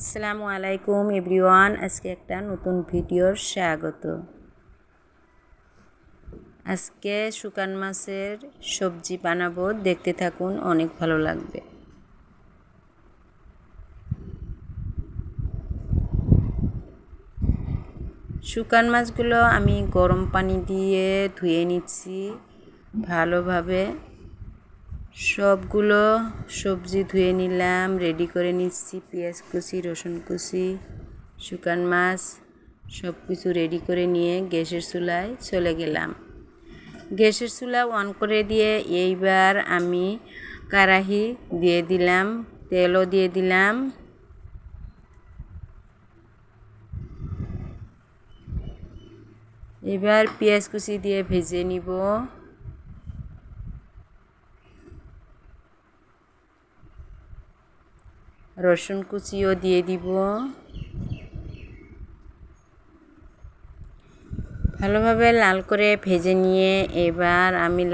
আসসালামু আলাইকুম এভরিওয়ান, আজকে একটা নতুন ভিডিওর স্বাগত। আজকে শুকান মাছের সবজি বানাবো, দেখতে থাকুন, অনেক ভালো লাগবে। শুকান মাছগুলো আমি গরম পানি দিয়ে ধুয়ে নিচ্ছি ভালোভাবে। সবগুলো সবজি ধুয়ে নিলাম রেডি করে নিচ্ছি, পেঁয়াজ কুচি, রসুন কুচি, শুকান মাছ সব কিছু রেডি করে নিয়ে গ্যাসের চুলায় চলে গেলাম। গ্যাসের চুলা অন করে দিয়ে এইবার আমি কারাহি দিয়ে দিলাম, তেলও দিয়ে দিলাম। এবার পেঁয়াজ কুচি দিয়ে ভেজে নিব। রসুন কুচিও দিয়ে দিব। ভালোভাবে লাল করে ভেজে নিয়ে এবার আমি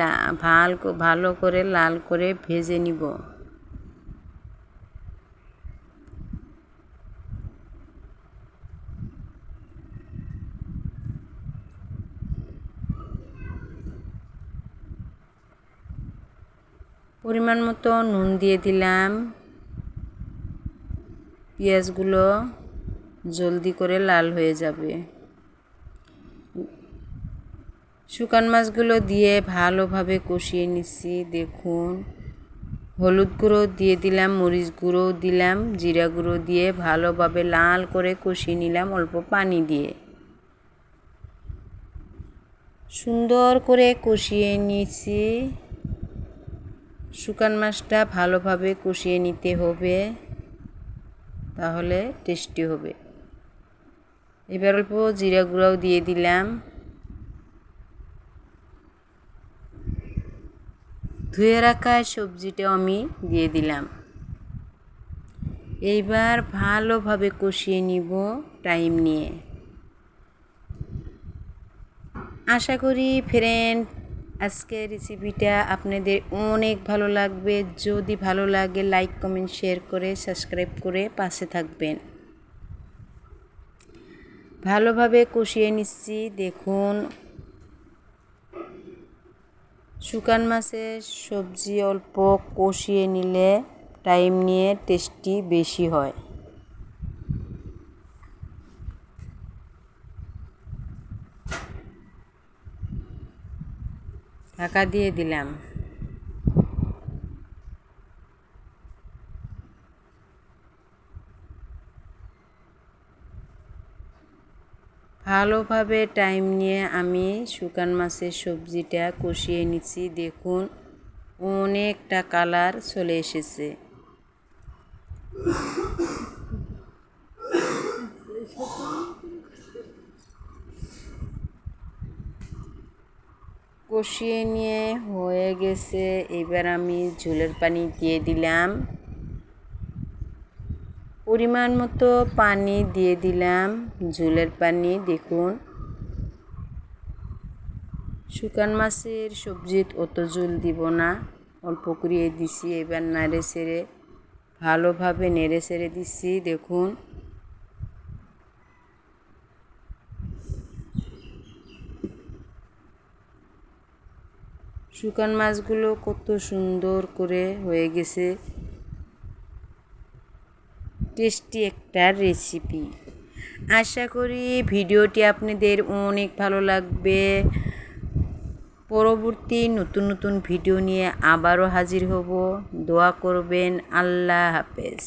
ভালো ভালো করে লাল করে ভেজে নিব। পরিমাণ মতো নুন দিয়ে দিলাম। পেঁয়াজগুলো জলদি করে লাল হয়ে যাবে। শুকান মাছগুলো দিয়ে ভালোভাবে কষিয়ে নিচ্ছি। দেখুন, হলুদ গুঁড়ো দিয়ে দিলাম, মরিচ গুঁড়ো দিলাম, জিরা গুঁড়ো দিয়ে ভালোভাবে লাল করে কষিয়ে নিলাম অল্প পানি দিয়ে। সুন্দর করে কষিয়ে নিয়েছি শুকান মাছটা ভালোভাবে কষিয়ে নিতে হবে। তাহলে টেস্টি হবে। এবার অল্প জিরা গুঁড়াও দিয়ে দিলাম। ধুয়ে রাখা সবজিটাও আমি দিয়ে দিলাম। এইবার ভালোভাবে কষিয়ে নিব টাইম নিয়ে। আশা করি ফ্রেন্ড আজকের রেসিপিটা আপনাদের অনেক ভালো লাগবে। যদি ভালো লাগে লাইক কমেন্ট শেয়ার করে সাবস্ক্রাইব করে পাশে থাকবেন। ভালোভাবে কষিয়ে নিচ্ছি। দেখুন, শুকান মাছের সবজি অল্প কষিয়ে নিলে টাইম নিয়ে টেস্টি বেশি হয়। ঢাকা দিয়ে দিলাম। ভালোভাবে টাইম নিয়ে আমি শুকান মাছের সবজিটা কষিয়ে নিচ্ছি। দেখুন, অনেকটা কালার চলে এসেছে। কষিয়ে নিয়ে হয়ে গেছে। এবার আমি ঝোলের পানি দিয়ে দিলাম। পরিমাণ মতো পানি দিয়ে দিলাম ঝোলের পানি, দেখুন। শুকান মাছের সবজিত অত ঝোল দিব না। অল্প করিয়ে দিছি, এবার নাড়ে সেড়ে ভালোভাবে নেড়ে সেড়ে দিচ্ছি দেখুন। শুকান মাছগুলো কত সুন্দর করে হয়ে গেছে। টেস্টি একটা রেসিপি আশা করি ভিডিওটি আপনাদের অনেক ভালো লাগবে। পরবর্তী নতুন নতুন ভিডিও নিয়ে আবারও হাজির হব। দোয়া করবেন। আল্লাহ হাফেজ।